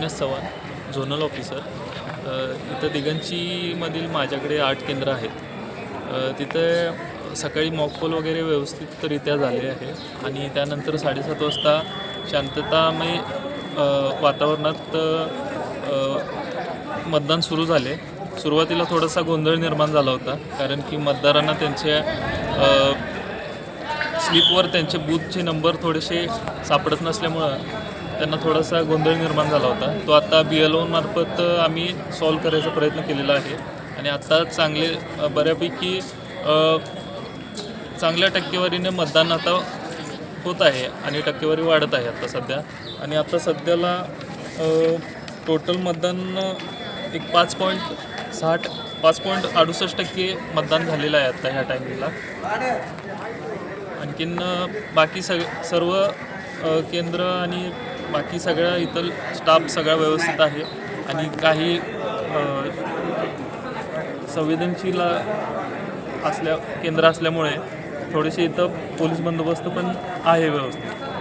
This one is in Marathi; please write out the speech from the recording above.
Chavan zonal officer. इथं दिगंचीमधील माझ्याकडे आठ केंद्र आहेत. तिथं तिथे सकाळी मॉकपोल वगैरे व्यवस्थितरित्या झाले आहे. आणि त्यानंतर साडेसात वाजता शांततामय वातावरणात मतदान सुरू झाले. सुरुवातीला थोडासा गोंधळ निर्माण झाला होता. कारण की मतदारांना त्यांच्या स्लिपवर त्यांचे बूथचे नंबर थोडेसे सापडत नसल्यामुळं त्यांना थोडासा गोंधळ निर्माण झाला होता. तो आता बी एल ओमार्फत आम्ही सॉल्व करायचा प्रयत्न केलेला आहे. आणि आत्ता चांगले बऱ्यापैकी चांगल्या टक्केवारीने मतदान आता होत आहे आणि टक्केवारी वाढत आहे आता सध्या. आणि आता सध्याला टोटल मतदान एक पाच पॉईंट साठ पाच पॉईंट अडुसष्ट टक्के मतदान झालेलं आहे आता ह्या टायमिंगला आणखीन बाकी सग सर्व केंद्र आणि बाकी सगळ्या इतर स्टाफ सगळा व्यवस्थित आहे. आणि काही संवेदनशील असल्या केंद्र असल्यामुळे थोडेसे इथं पोलीस बंदोबस्त पण आहे व्यवस्थित.